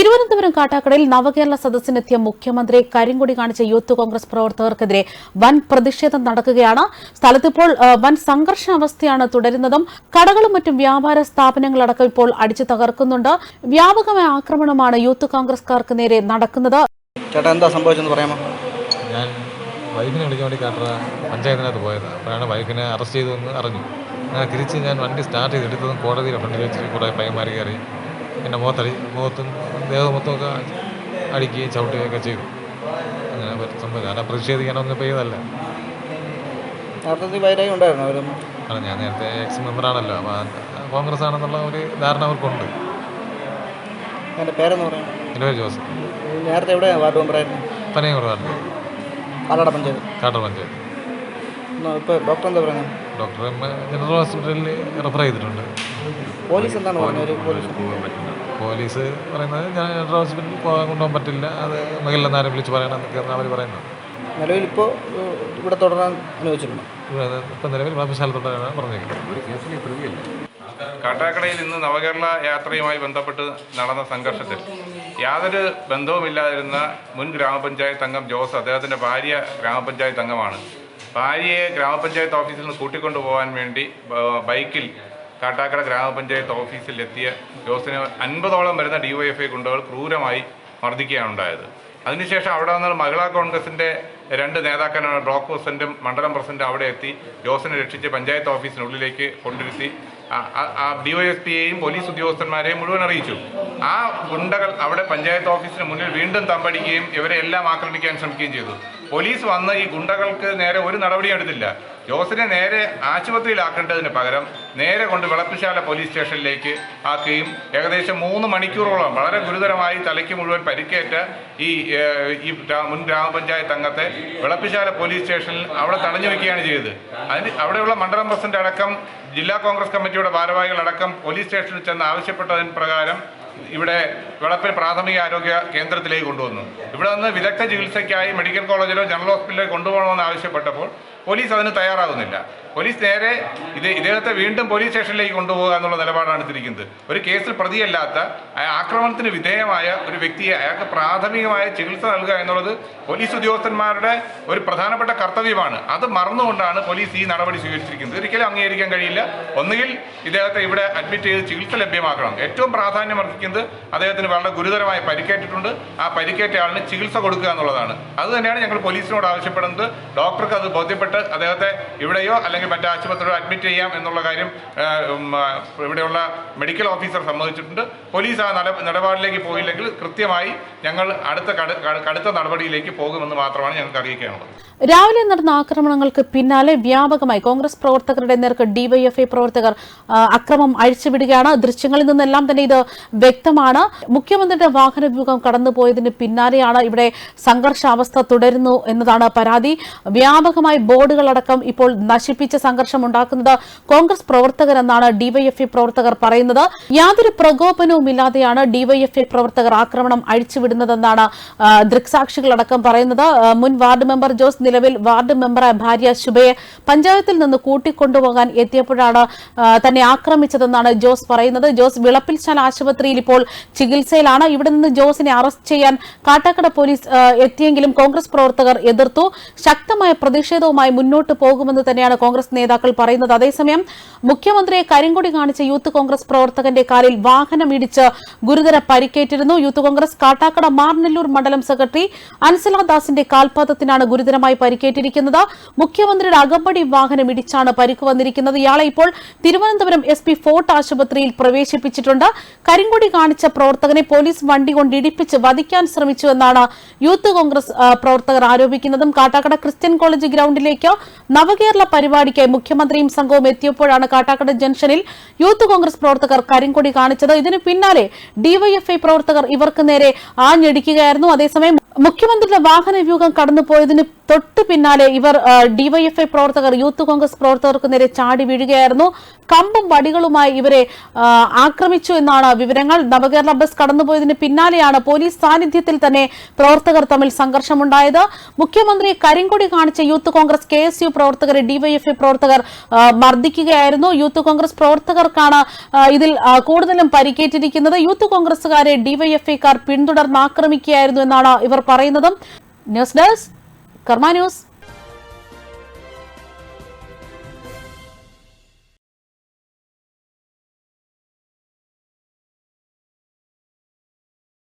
തിരുവനന്തപുരം കാട്ടാക്കടയിൽ നവകേരള സദസ്സിനെത്തിയ മുഖ്യമന്ത്രി കരിങ്കൊടി കാണിച്ച യൂത്ത് കോൺഗ്രസ് പ്രവർത്തകർക്കെതിരെ വൻ പ്രതിഷേധം നടക്കുകയാണ്. സ്ഥലത്തിപ്പോൾ വൻ സംഘർഷാവസ്ഥയാണ് തുടരുന്നതും. കടകളും മറ്റും വ്യാപാര സ്ഥാപനങ്ങളടക്കം ഇപ്പോൾ അടിച്ചു തകർക്കുന്നുണ്ട്. വ്യാപകമായ ആക്രമണമാണ് യൂത്ത് കോൺഗ്രസ്കാർക്ക് നേരെ നടക്കുന്നത്. ചേട്ടാ എന്താ സംഭവിച്ചെന്ന് പറയാമോ? ഞാൻ വൈഫിനെ വിളിക്കാൻ വേണ്ടി കാട്ടറ പഞ്ചായത്തിനകത്ത് പോയത്. അപ്പോഴാണ് വൈഫിനെ അറസ്റ്റ് ചെയ്തതെന്ന് അറിഞ്ഞു. അങ്ങനെ തിരിച്ച് ഞാൻ വണ്ടി സ്റ്റാർട്ട് ചെയ്ത് എടുത്തതും കോടതിയുടെ ഫ്രണ്ടിൽ വെച്ച് കുറേ പയ്യന്മാർ കയറി. എന്റെ മുഖത്തടി മുഖത്തും ദേഹം മൊത്തമൊക്കെ അടിക്കുകയും ചവിട്ടുകയൊക്കെ ചെയ്തു. അങ്ങനെ പറ്റുമ്പോൾ ഞാൻ പ്രതിഷേധിക്കാനൊന്നും ചെയ്യാനൊന്നും നേരത്തെ അല്ല ഞാൻ നേരത്തെ എക്സ് മെമ്പറാണല്ലോ അപ്പോൾ കോൺഗ്രസ് ആണെന്നുള്ള ഒരു ധാരണ അവർക്കുണ്ട്. എന്റെ പേരെന്ന് പറയാം എന്റെ പേര് ജോസ് നേരത്തെ എവിടെ വാർഡ് മെമ്പറായിരുന്നു പനയും കുറവാണ് പാലട പഞ്ചായത്ത്. കാട്ടർ പഞ്ചായത്ത്. ഇപ്പോൾ ഡോക്ടർ എന്താ പറയുന്നത്? ഡോക്ടർ ജനറൽ ഹോസ്പിറ്റലിൽ റെഫർ ചെയ്തിട്ടുണ്ട്. പോലീസ് എന്താണ് പറഞ്ഞത്? പോലീസ്. പോലീസ് പറയുന്നത് ഞാൻ ജനറൽ ഹോസ്പിറ്റലിൽ പോകാൻ കൊണ്ടുപോകാൻ പറ്റില്ല. അത് മകളിലെന്ന് ആരും വിളിച്ച് പറയണം എന്നൊക്കെയാണ് അവർ പറയുന്നത്. നിലവിൽ ഇപ്പോൾ ഇവിടെ തുടരാൻ അനുവദിച്ചിട്ടുണ്ട്? ഇപ്പം നിലവിൽ വാപ്പശാലത്തോട്ടാണ് പറഞ്ഞേക്കുന്നത് കാട്ടാക്കടയിൽ ഇന്ന് നവകേരള യാത്രയുമായി ബന്ധപ്പെട്ട് നടന്ന സംഘർഷത്തിൽ യാതൊരു ബന്ധവുമില്ലാതിരുന്ന മുൻ ഗ്രാമപഞ്ചായത്ത് അംഗം ജോസ് അദ്ദേഹത്തിന്റെ ഭാര്യ ഗ്രാമപഞ്ചായത്ത് അംഗമാണ്. ഭാര്യയെ ഗ്രാമപഞ്ചായത്ത് ഓഫീസിൽ നിന്ന് കൂട്ടിക്കൊണ്ടുപോകാൻ വേണ്ടി ബൈക്കിൽ കാട്ടാക്കട ഗ്രാമപഞ്ചായത്ത് ഓഫീസിൽ എത്തിയ ജോസിനെ അൻപതോളം വരുന്ന ഡിവൈഎഫ്ഐ ഗുണ്ടകൾ ക്രൂരമായി മർദ്ദിക്കുകയാണ് ഉണ്ടായത് അതിനുശേഷം അവിടെ നിന്ന് മഹിളാ കോൺഗ്രസിന്റെ രണ്ട് നേതാക്കന്മാർ ബ്ലോക്ക് പ്രസിഡന്റും മണ്ഡലം പ്രസിഡന്റും അവിടെ എത്തി ജോസിനെ രക്ഷിച്ച് പഞ്ചായത്ത് ഓഫീസിനുള്ളിലേക്ക് കൊണ്ടിരുത്തി ഡിവൈഎസ്പിയെയും പോലീസ് ഉദ്യോഗസ്ഥന്മാരെയും മുഴുവൻ അറിയിച്ചു. ആ ഗുണ്ടകൾ അവിടെ പഞ്ചായത്ത് ഓഫീസിന് മുന്നിൽ വീണ്ടും തമ്പടിക്കുകയും ഇവരെ എല്ലാം ആക്രമിക്കാൻ ശ്രമിക്കുകയും ചെയ്തു. പോലീസ് വന്ന് ഈ ഗുണ്ടകൾക്ക് നേരെ ഒരു നടപടിയും എടുത്തില്ല. ജോസിനെ നേരെ ആശുപത്രിയിലാക്കേണ്ടതിന് പകരം നേരെ കൊണ്ട് വിളപ്പിശാല പോലീസ് സ്റ്റേഷനിലേക്ക് ആക്കുകയും ഏകദേശം മൂന്ന് മണിക്കൂറോളം വളരെ ഗുരുതരമായി തലയ്ക്ക് മുഴുവൻ പരിക്കേറ്റ ഈ ഈ മുൻ ഗ്രാമപഞ്ചായത്ത് അംഗത്തെ വിളപ്പിശാല പോലീസ് സ്റ്റേഷനിൽ അവിടെ തടഞ്ഞു വെക്കുകയാണ് ചെയ്തത്. അതിന് അവിടെയുള്ള മണ്ഡലം പ്രസിഡന്റ് അടക്കം ജില്ലാ കോൺഗ്രസ് കമ്മിറ്റിയുടെ ഭാരവാഹികളടക്കം പോലീസ് സ്റ്റേഷനിൽ ചെന്ന് ആവശ്യപ്പെട്ടതിന് പ്രകാരം ഇവിടെ വിളപ്പിൽ പ്രാഥമിക ആരോഗ്യ കേന്ദ്രത്തിലേക്ക് കൊണ്ടുവന്നു. ഇവിടെ നിന്ന് വിദഗ്ധ ചികിത്സയ്ക്കായി മെഡിക്കൽ കോളേജിലോ ജനറൽ ഹോസ്പിറ്റലിലോ കൊണ്ടുപോകണമെന്ന് ആവശ്യപ്പെട്ടപ്പോൾ പോലീസ് അതിന് തയ്യാറാകുന്നില്ല പോലീസ് നേരെ ഇത് ഇദ്ദേഹത്തെ വീണ്ടും പോലീസ് സ്റ്റേഷനിലേക്ക് കൊണ്ടുപോകുക എന്നുള്ള നിലപാടാണ് എടുത്തിരിക്കുന്നത്. ഒരു കേസിൽ പ്രതിയല്ലാത്ത ആക്രമണത്തിന് വിധേയമായ ഒരു വ്യക്തിയെ അയാൾക്ക് പ്രാഥമികമായ ചികിത്സ നൽകുക എന്നുള്ളത് പോലീസ് ഉദ്യോഗസ്ഥന്മാരുടെ ഒരു പ്രധാനപ്പെട്ട കർത്തവ്യമാണ്. അത് മറന്നുകൊണ്ടാണ് പോലീസ് ഈ നടപടി സ്വീകരിച്ചിരിക്കുന്നത്. ഒരിക്കലും അംഗീകരിക്കാൻ കഴിയില്ല. ഒന്നുകിൽ ഇദ്ദേഹത്തെ ഇവിടെ അഡ്മിറ്റ് ചെയ്ത് ചികിത്സ ലഭ്യമാക്കണം. ഏറ്റവും പ്രാധാന്യം അർഹിക്കുന്നത് അദ്ദേഹത്തിന് വളരെ ഗുരുതരമായ പരിക്കേറ്റിട്ടുണ്ട്. ആ പരിക്കേറ്റ ആളിന് ചികിത്സ കൊടുക്കുക എന്നുള്ളതാണ്. അത് തന്നെയാണ് ഞങ്ങൾ പോലീസിനോട് ആവശ്യപ്പെടുന്നത്. ഡോക്ടർക്ക് അത് ബോധ്യപ്പെട്ട് അദ്ദേഹത്തെ ഇവിടെയോ അല്ലെങ്കിൽ മറ്റു ആശുപത്രിയോ അഡ്മിറ്റ് ചെയ്യാം എന്നുള്ള കാര്യം ഇവിടെയുള്ള മെഡിക്കൽ ഓഫീസർ സമ്മതിച്ചിട്ടുണ്ട്. പോലീസ് ആ നിലപാടിലേക്ക് പോയില്ലെങ്കിൽ കൃത്യമായി ഞങ്ങൾ അടുത്ത കട- കട- കടുത്ത നടപടിയിലേക്ക് പോകുമെന്ന് മാത്രമാണ് ഞങ്ങൾക്ക് അറിയിക്കാനുള്ളത്. രാവിലെ നടന്ന ആക്രമണങ്ങൾക്ക് പിന്നാലെ വ്യാപകമായി കോൺഗ്രസ് പ്രവർത്തകരുടെ നേർക്ക് ഡിവൈഎഫ്ഐ പ്രവർത്തകർ അക്രമം അഴിച്ചുവിടുകയാണ്. ദൃശ്യങ്ങളിൽ നിന്നെല്ലാം തന്നെ ഇത് വ്യക്തമാണ്. മുഖ്യമന്ത്രിയുടെ വാഹനവ്യൂഹം കടന്നുപോയതിന് പിന്നാലെയാണ് ഇവിടെ സംഘർഷാവസ്ഥ തുടരുന്നു എന്നതാണ് പരാതി. വ്യാപകമായി ബോർഡുകളടക്കം ഇപ്പോൾ നശിപ്പിച്ച സംഘർഷം ഉണ്ടാക്കുന്നത് കോൺഗ്രസ് പ്രവർത്തകരെന്നാണ് ഡിവൈഎഫ്ഐ പ്രവർത്തകർ പറയുന്നത്. യാതൊരു പ്രകോപനവുമില്ലാതെയാണ് ഡിവൈഎഫ്ഐ പ്രവർത്തകർ ആക്രമണം അഴിച്ചുവിടുന്നതെന്നാണ് ദൃക്സാക്ഷികളടക്കം പറയുന്നത്. മുൻ വാർഡ് മെമ്പർ ജോസ് നിലവിൽ വാർഡ് മെമ്പറായ ഭാര്യ ശുഭയെ പഞ്ചായത്തിൽ നിന്ന് കൂട്ടിക്കൊണ്ടുപോകാൻ എത്തിയപ്പോഴാണ് തന്നെ ആക്രമിച്ചതെന്നാണ് ജോസ് പറയുന്നത്. ജോസ് വിളപ്പിൽശാല ആശുപത്രിയിൽ ഇപ്പോൾ ചികിത്സയിലാണ്. ഇവിടെ നിന്ന് ജോസിനെ അറസ്റ്റ് ചെയ്യാൻ കാട്ടാക്കട പോലീസ് എത്തിയെങ്കിലും കോൺഗ്രസ് പ്രവർത്തകർ എതിർത്തു. ശക്തമായ പ്രതിഷേധവുമായി മുന്നോട്ട് പോകുമെന്ന് തന്നെയാണ് കോൺഗ്രസ് നേതാക്കൾ പറയുന്നത്. അതേസമയം മുഖ്യമന്ത്രിയെ കരിങ്കൊടി കാണിച്ച യൂത്ത് കോൺഗ്രസ് പ്രവർത്തകന്റെ കാലിൽ വാഹനം ഇടിച്ച് ഗുരുതര പരിക്കേറ്റിരുന്നു. യൂത്ത് കോൺഗ്രസ് കാട്ടാക്കട മാർനെല്ലൂർ മണ്ഡലം സെക്രട്ടറി അൻസല ദാസിന്റെ കാൽപാദത്തിനാണ് ഗുരുതരമായി പരിക്കേറ്റിരിക്കുന്നത്. മുഖ്യമന്ത്രിയുടെ അകമ്പടി വാഹനം ഇടിച്ചാണ് പരിക്ക് വന്നിരിക്കുന്നത്. ഇയാളെ ഇപ്പോൾ തിരുവനന്തപുരം എസ് പി ഫോർട്ട് ആശുപത്രിയിൽ പ്രവേശിപ്പിച്ചിട്ടുണ്ട്. കരിങ്കൊടി കാണിച്ച പ്രവർത്തകനെ പോലീസ് വണ്ടി കൊണ്ട് ഇടിപ്പിച്ച് വധിക്കാൻ ശ്രമിച്ചു എന്നാണ് യൂത്ത് കോൺഗ്രസ് പ്രവർത്തകർ ആരോപിക്കുന്നതും. കാട്ടാക്കട ക്രിസ്ത്യൻ കോളേജ് ഗ്രൗണ്ടിലേക്ക് നവകേരള പരിപാടിക്കായി മുഖ്യമന്ത്രിയും സംഘവും എത്തിയപ്പോഴാണ് കാട്ടാക്കട ജംഗ്ഷനിൽ യൂത്ത് കോൺഗ്രസ് പ്രവർത്തകർ കരിങ്കൊടി കാണിച്ചത്. ഇതിനു പിന്നാലെ ഡിവൈഎഫ്ഐ പ്രവർത്തകർ ഇവർക്ക് നേരെ ആഞ്ഞടിക്കുകയായിരുന്നു. അതേസമയം മുഖ്യമന്ത്രിയുടെ വാഹന വ്യൂഹം കടന്നുപോയതിന് തൊട്ട് പിന്നാലെ ഇവർ ഡിവൈഎഫ്ഐ പ്രവർത്തകർ യൂത്ത് കോൺഗ്രസ് പ്രവർത്തകർക്ക് നേരെ ചാടി വീഴുകയായിരുന്നു. കമ്പും വടികളുമായി ഇവരെ ആക്രമിച്ചു എന്നാണ് വിവരങ്ങൾ. നവകേരള ബസ് കടന്നുപോയതിന് പിന്നാലെയാണ് പോലീസ് സാന്നിധ്യത്തിൽ തന്നെ പ്രവർത്തകർ തമ്മിൽ സംഘർഷമുണ്ടായത്. മുഖ്യമന്ത്രി കരിങ്കൊടി കാണിച്ച youth congress K S U പ്രവർത്തകരെ ഡിവൈഎഫ്ഐ പ്രവർത്തകർ മർദ്ദിക്കുകയായിരുന്നു. യൂത്ത് കോൺഗ്രസ് പ്രവർത്തകർക്കാണ് ഇതിൽ കൂടുതലും പരിക്കേറ്റിരിക്കുന്നത്. യൂത്ത് കോൺഗ്രസുകാരെ ഡിവൈഎഫ്ഐക്കാർ പിന്തുടർന്ന് ആക്രമിക്കുകയായിരുന്നു എന്നാണ് ഇവർ പറയുന്നതും ന്യൂസ് ഡെസ്ക് കർമ്മ ന്യൂസ്.